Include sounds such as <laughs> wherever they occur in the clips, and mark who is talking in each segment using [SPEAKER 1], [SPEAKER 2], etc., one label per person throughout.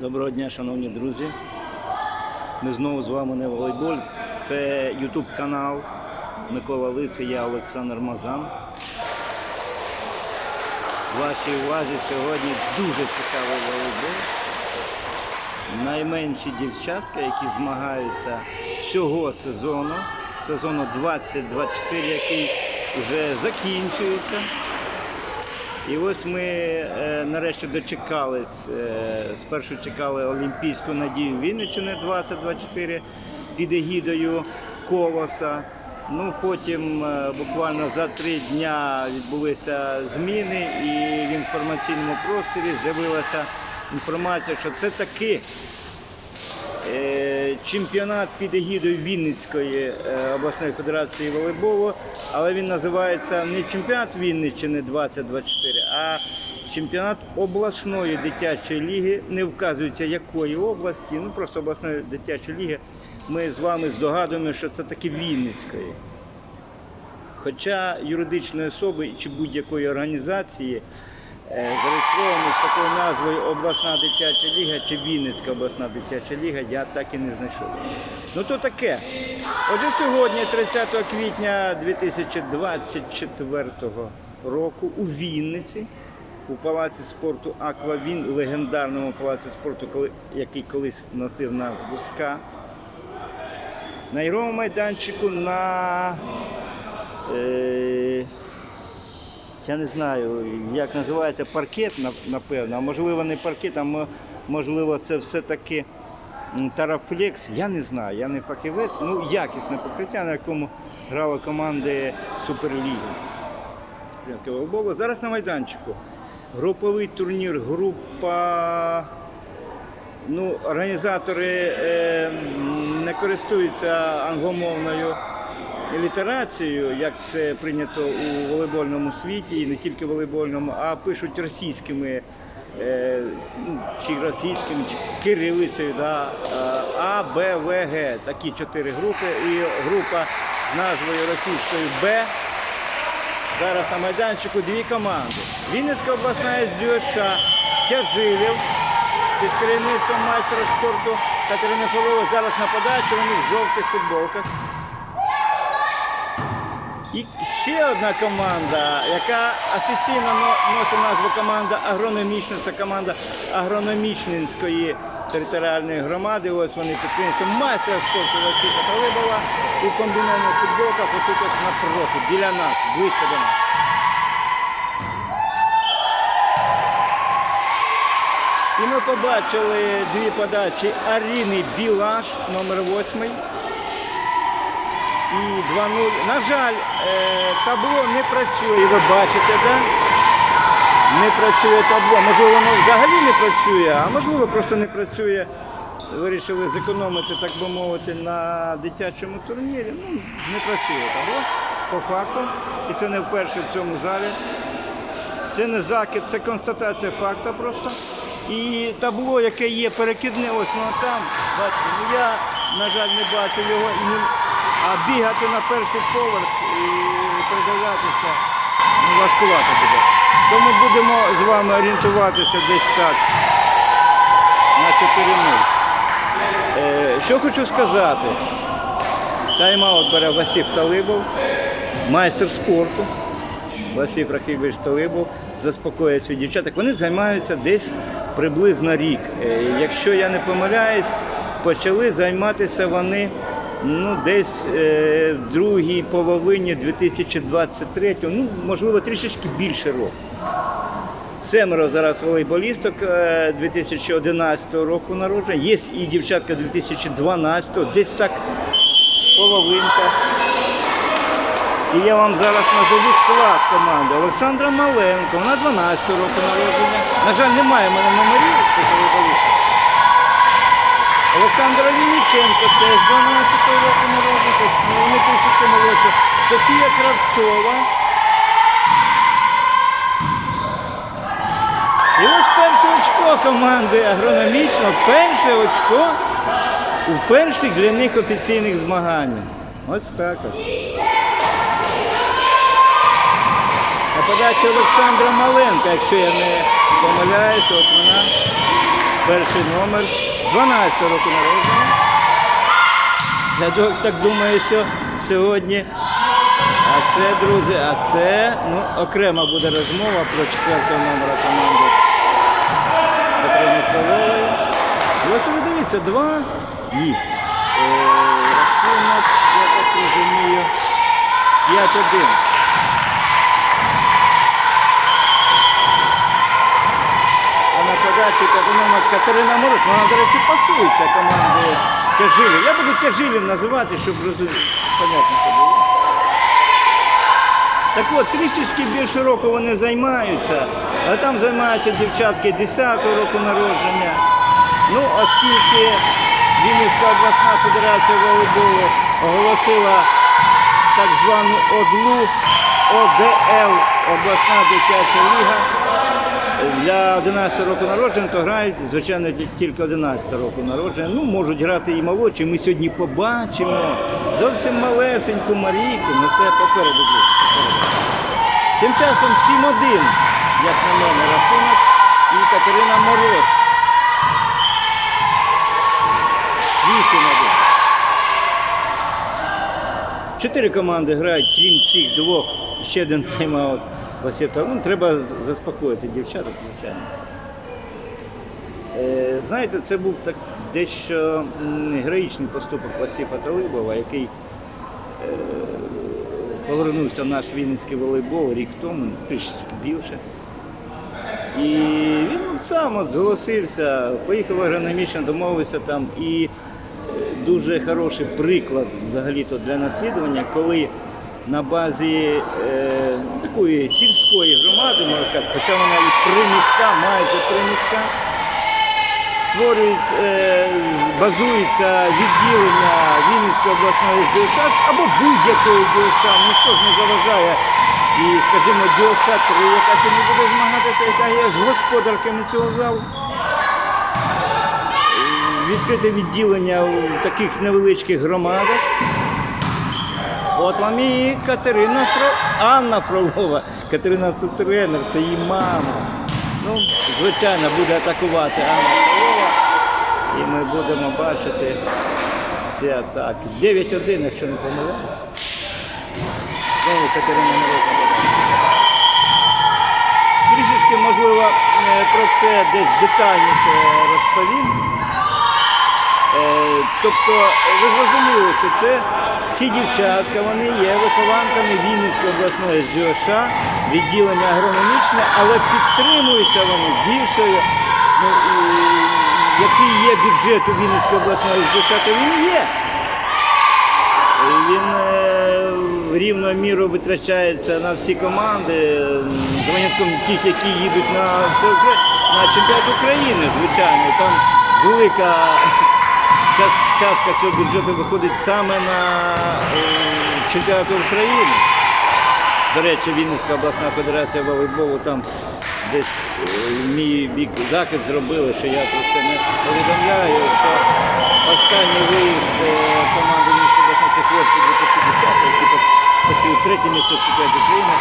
[SPEAKER 1] Доброго дня, шановні друзі. Ми знову з вами на волейболь. Це YouTube канал Микола Лисий, я Олександр Мазан. Вашій увазі сьогодні дуже цікавий волейбол. Найменші дівчатка, які змагаються цього сезону, сезону 2024, який вже закінчується. І ось ми е, нарешті дочекались. Е, спершу чекали Олімпійську надію Вінниччини 2024 під егідою Колоса. Ну потім е, буквально за три дня відбулися зміни, і в інформаційному просторі з'явилася інформація, що це таки е, чемпіонат під егідою Вінницької е, обласної федерації волейболу, але він називається не чемпіонат Вінниччини 2024, а чемпіонат обласної дитячої ліги. Не вказується якої області, ну просто обласної дитячої ліги. Ми з вами здогадуємо, що це таки Вінницької. Хоча юридичної особи чи будь-якої організації зареєстрований з такою назвою Обласна дитяча ліга чи Вінницька обласна дитяча ліга, я так і не знайшов. Ну то таке. Отже, сьогодні, 30 квітня 2024 року, у Вінниці, у палаці спорту Аквавін, легендарному палаці спорту, який колись носив назву СКА, на ігровому майданчику на Е, я не знаю, як називається паркет, напевно, а можливо не паркет, а можливо це все-таки тарафлекс. Я не знаю, я не фахівець. Ну, якісне покриття, на якому грали команди Суперліги. Українського. Зараз на майданчику. Груповий турнір, група. Ну, організатори е, не користуються англомовною літерацією, як це прийнято у волейбольному світі, і не тільки волейбольному, а пишуть російськими, е, ну, чи російськими, чи кирилицею, да, е, А, Б, В, Г. Такі чотири групи. І група з назвою російською Б. Зараз на майданчику дві команди. Вінницька обласна СДЮШ Тяжилів під керівництвом майстра спорту Катерини Фолової. Зараз на подачі, вони в жовтих футболках. І ще одна команда, яка офіційно носить назву команда агрономічна, це команда агрономічнинської територіальної громади. Ось вони під керівництвом майстра спорту Василя Талибова у комбінованих футболках, отут ось напроти, біля нас, ближче до нас. І ми побачили дві подачі Аріни Білаш, номер 8 і 2-0. На жаль, е, табло не працює, ви бачите, да? Не працює табло. Можливо, воно взагалі не працює, а можливо, просто не працює. Вирішили зекономити, так би мовити, на дитячому турнірі. Ну, не працює табло, по факту. І це не вперше в цьому залі. Це не закид, це констатація факту просто. І табло, яке є перекидне, ось воно там, бачите, ну я, на жаль, не бачу його і не, а бігати на перший поверх і передивлятися ну, важкувато буде. Тому будемо з вами орієнтуватися десь так на 4 Е, що хочу сказати. Тайм-аут бере Васип Талибов, майстер спорту. Василь Рахівович Талибов заспокоює своїх дівчаток. Вони займаються десь приблизно рік. Е, Якщо я не помиляюсь, почали займатися вони ну, десь е, в другій половині 2023, ну, можливо, трішечки більше року. Семеро зараз волейболісток е, 2011 року народження. Є і дівчатка 2012, десь так половинка. І я вам зараз назову склад команди. Олександра Маленко, вона 12 року народження. На жаль, немає в мене номерів цих волейболістів. Олександра Вінниченко теж 12 року народження, тобто вони трішки молодші. Софія Кравцова. І ось перше очко команди агрономічно, перше очко у перших для них офіційних змаганнях. Ось так ось. А подача Олександра Маленка, якщо я не помиляюся, от вона перший номер, 12 року народження. Я так думаю, що сьогодні. А це, друзі, а це ну, окрема буде розмова про четвертого номера команди. І ось ви дивіться, два і е, рахунок, я так розумію, 5-1. На подачі Катерина, Мороз, вона, до речі, пасується команди тяжилів. Я буду тяжилів називати, щоб розуміти. Понятно, що було. Так от, трішечки більше року вони займаються, а там займаються дівчатки 10-го року народження. Ну, оскільки Вінницька обласна федерація волейболу оголосила так звану ОДЛУ, ОДЛ, обласна дитяча ліга, для 11 року народження, то грають, звичайно, тільки 11 року народження. Ну, можуть грати і молодші. Ми сьогодні побачимо зовсім малесеньку Марійку, попереду. попереду. Тим часом 7-1, як на мене, рахунок, і Катерина Мороз. 8-1. Чотири команди грають, крім цих двох, ще один тайм-аут. Васипта. Ну, треба заспокоїти дівчаток, звичайно. Е, знаєте, це був так дещо героїчний поступок Васипа Талибова, який е, повернувся в наш Вінницький волейбол рік тому, трішечки більше. І він сам от зголосився, поїхав агрономічно, домовився там. І е, дуже хороший приклад взагалі-то для наслідування, коли на базі е, такої сільської громади, можна сказати, хоча вона і приміська, майже приміська, створюється, е, базується відділення Вінницької обласної ДЮСШ або будь-якої ДЮСШ, ніхто ж не заважає. І, скажімо, 3, яка сьогодні буде змагатися, яка є з господарками цього залу. Відкрите відділення в таких невеличких громадах. От вам і Катерина Фро... Анна Фролова. Катерина це тренер, це її мама. Ну, звичайно, буде атакувати Анна Фролова. І ми будемо бачити ці атаки. 9-1, якщо не помиляюсь. Знову Катерина Морозова. Трішечки, можливо, е, про це десь детальніше розповім. Е, Тобто, ви зрозуміли, що це ці дівчатка, вони є вихованками Вінницької обласної ЗЮШ, відділення агрономічне, але підтримуються вони більшою, ну, який є бюджет у Вінницької обласної ЗЮШ, то він є. Він е, рівною мірою витрачається на всі команди, з винятком тих, які їдуть на, на чемпіонат України, звичайно. Там велика частка цього бюджету виходить саме на е, чемпіонат України. До речі, Вінницька обласна федерація волейболу там десь е, мій бік захід зробили, що я про це не повідомляю, що останній виїзд е, команди Вінницької обласної це хлопці 2010, які пос- посіли третє місце в чемпіонаті України.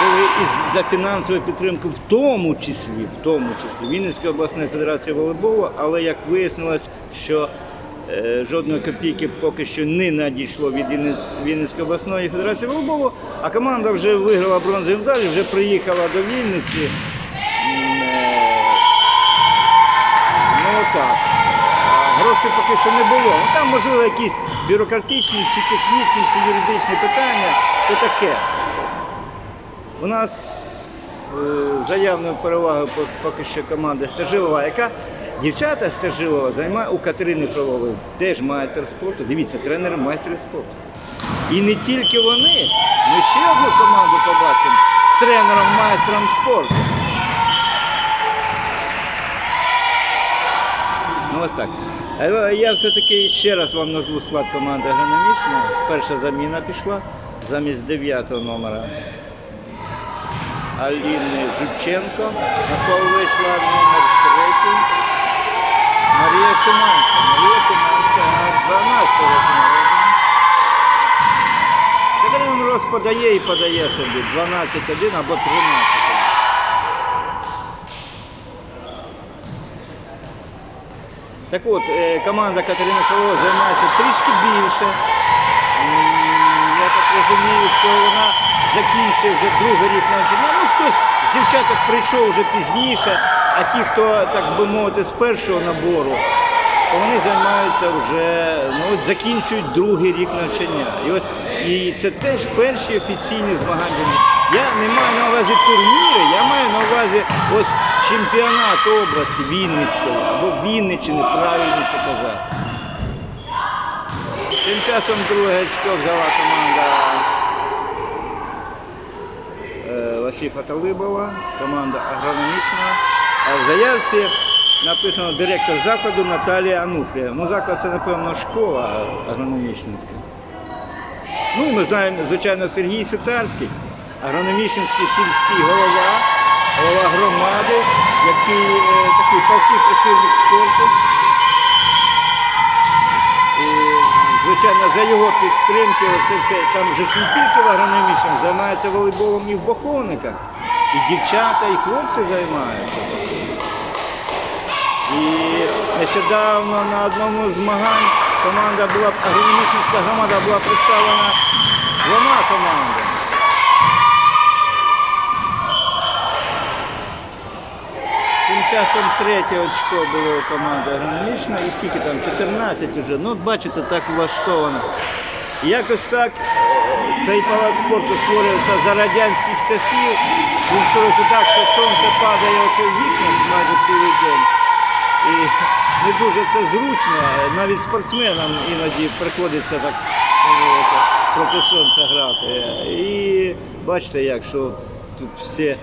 [SPEAKER 1] Були із за фінансову підтримку, в тому числі, в тому числі Вінницької обласної федерації волейболу, але як вияснилось, що е, жодної копійки поки що не надійшло від Вінницької обласної федерації волейболу, а команда вже виграла бронзові медалі, вже приїхала до Вінниці. Е, Ну так. Грошей поки що не було. Ну, там, можливо, якісь бюрократичні, чи технічні, чи юридичні питання, то таке. У нас е, заявною перевагою поки що команда Стажилова, яка дівчата Стажилова займає у Катерини Фролової, теж майстер спорту. Дивіться, тренер майстер спорту. І не тільки вони, ми ще одну команду побачимо з тренером майстром спорту. Ну ось так. Я все-таки ще раз вам назву склад команди агрономічна. Перша заміна пішла замість 9 номера. Аліни Жученко, на кого номер третій. Марія Шиманська. Марія Шиманська на 12 років народження. Мороз і подає собі 12-1 або 13-1. Так от, е, команда Катерина Фролова займається трішки більше. Я так розумію, що вона закінчує вже другий рік навчання. Ну, хтось з дівчаток прийшов вже пізніше, а ті, хто, так би мовити, з першого набору, то вони займаються вже, ну от закінчують другий рік навчання. І ось і це теж перші офіційні змагання. Я не маю на увазі турніри, я маю на увазі ось чемпіонат області Вінницької або Вінниччини, правильніше казати. Тим часом друге очко взяла команда е, Васифа Талибова, команда агрономічна. А в заявці написано директор закладу Наталія Ануфрія. Ну, заклад це, напевно, школа агрономічницька. Ну, ми знаємо, звичайно, Сергій Ситарський, агрономічний сільський голова, голова громади, звичайно, за його підтримки, оце все, там вже ж не тільки в агрономічному, займаються волейболом і в Баховниках. І дівчата, і хлопці займаються. І нещодавно на одному з змагань команда була, агрономічна громада була представлена двома командами. Тим часом третє очко було у команди агрономічна. І скільки там? 14 вже. Ну, бачите, так влаштовано. Якось так е, цей палац спорту створювався за радянських часів. Він створився так, що сонце падає оце в вікна майже цілий день. І не дуже це зручно. Навіть спортсменам іноді приходиться так проти сонця грати. І бачите, як що тут все,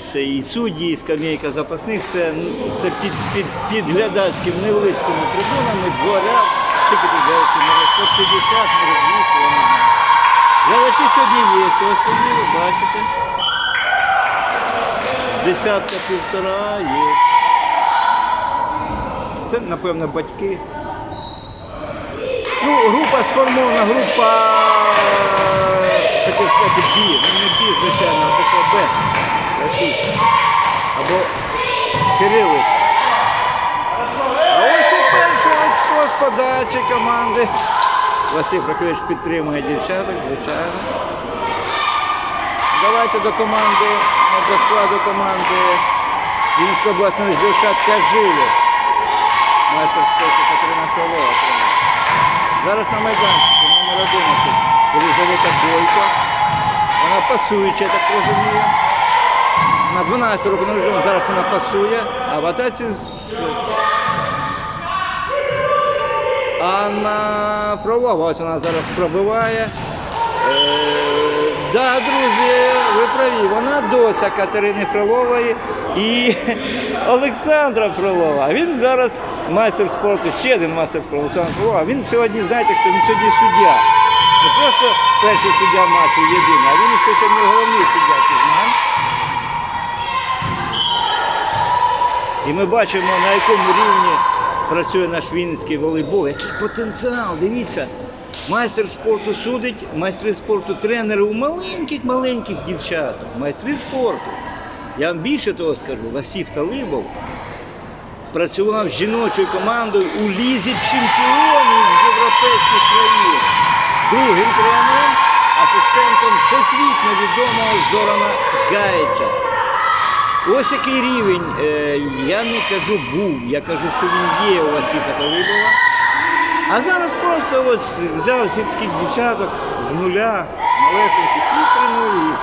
[SPEAKER 1] все і судді, і скамейка запасних, все, ну, все під, під, під невеличкими трибунами, дворят, скільки тут глядачів, може 150, може 200, я сьогодні є, ось вони, ви бачите. Десятка півтора є. Це, напевно, батьки. Ну, група сформована, група, хотів сказати, Б. Ну, не Б, звичайно, а буква Б. Російська. Або Кирилиш. Ось і перше з подачі команди. Василь Прохович підтримує дівчаток, звичайно. Давайте до команди, до складу команди Вінської обласної дівчат Кажилів майстер спорту Катерина Кролова. Зараз на майданчику номер 11 Елизавета Бойко. Вона пасуюча, так розумію. На 12 років народження зараз вона пасує, а в атаці з Анна Фролова, ось вона зараз пробиває. Е, да, друзі, ви праві, вона доця Катерини Фролової і <laughs> Олександра Фролова. Він зараз майстер спорту, ще один майстер спорту Олександр Фролова. Він сьогодні, знаєте, хто він сьогодні суддя. Не просто перший суддя матчу єдиний, а він ще сьогодні головний суддя цих. І ми бачимо, на якому рівні працює наш вінницький волейбол. Який потенціал, дивіться. Майстер спорту судить, майстри спорту тренери у маленьких-маленьких дівчаток. Майстри спорту. Я вам більше того скажу, Васів Талибов працював з жіночою командою у лізі чемпіонів європейських країн. Другим тренером, асистентом всесвітньо відомого Зорана Гаєча. Ось який рівень, е, я не кажу був, я кажу, що він є у Васіка Талибова. А зараз просто ось взяв сільських дівчаток з нуля, малесеньких, і тренує.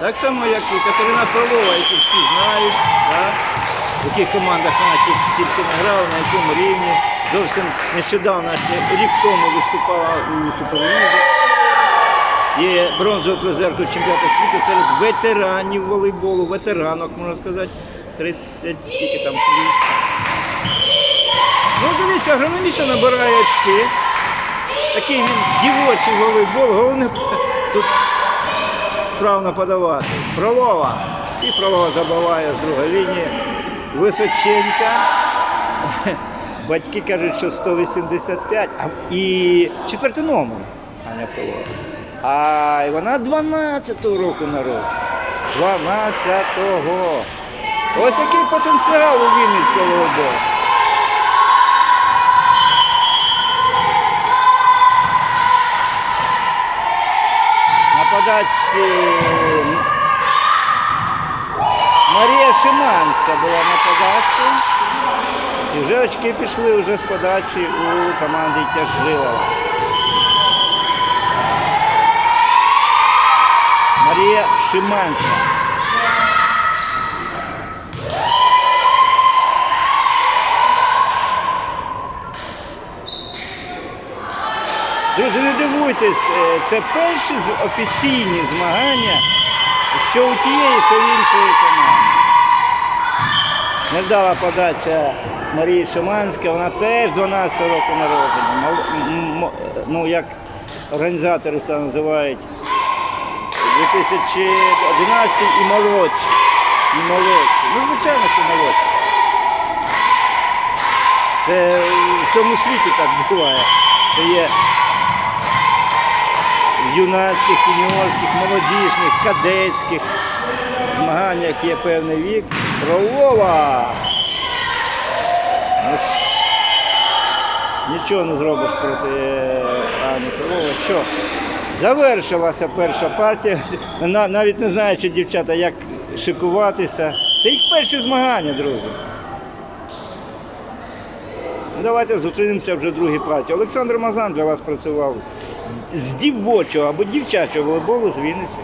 [SPEAKER 1] Так само, як і Катерина Фролова, яку всі знають, так? В яких командах вона тільки не грала, на якому рівні. Зовсім нещодавно, рік тому виступала у Суперлізі. Є бронзовою призеркою чемпіонату світу серед ветеранів волейболу, ветеранок, можна сказати, 30 скільки там плюс. Ну, дивіться, агрономічно набирає очки. Такий він дівочий волейбол. Головне <laughs> тут вправно подавати. Пролова. І пролова забиває з другої лінії. Височенька. <laughs> Батьки кажуть, що 185, а і четвертий номер. Аня Пролова. А і вона 12-го року народу. 12-го. Ось який потенціал у Вінницького волейболу. На подачі Марія Шиманська була на подачі. І вже очки пішли вже з подачі у команди Тяжилова. Марія Шиманська. Друзі, не дивуйтесь, е, це перші офіційні змагання, що у тієї, що в іншої команди. Невдала подача Марії Шиманська, вона теж 12 року народження. Ну, як організатори це називають, 2011 і молодші. І молодші. Ну, звичайно, що молодші. Це в всьому світі так буває. Що є юнацьких, юніорських, молодіжних, кадетських змаганнях є певний вік. Фролова! Ну, Нічого не зробиш проти е, Ані Фролова. Що? Завершилася перша партія. На- Навіть не знаючи дівчата, як шикуватися. Це їх перші змагання, друзі. Ну, Давайте зустрінемося вже в другій партії. Олександр Мазан для вас працював з дівочого або дівчачого волейболу з Вінниці.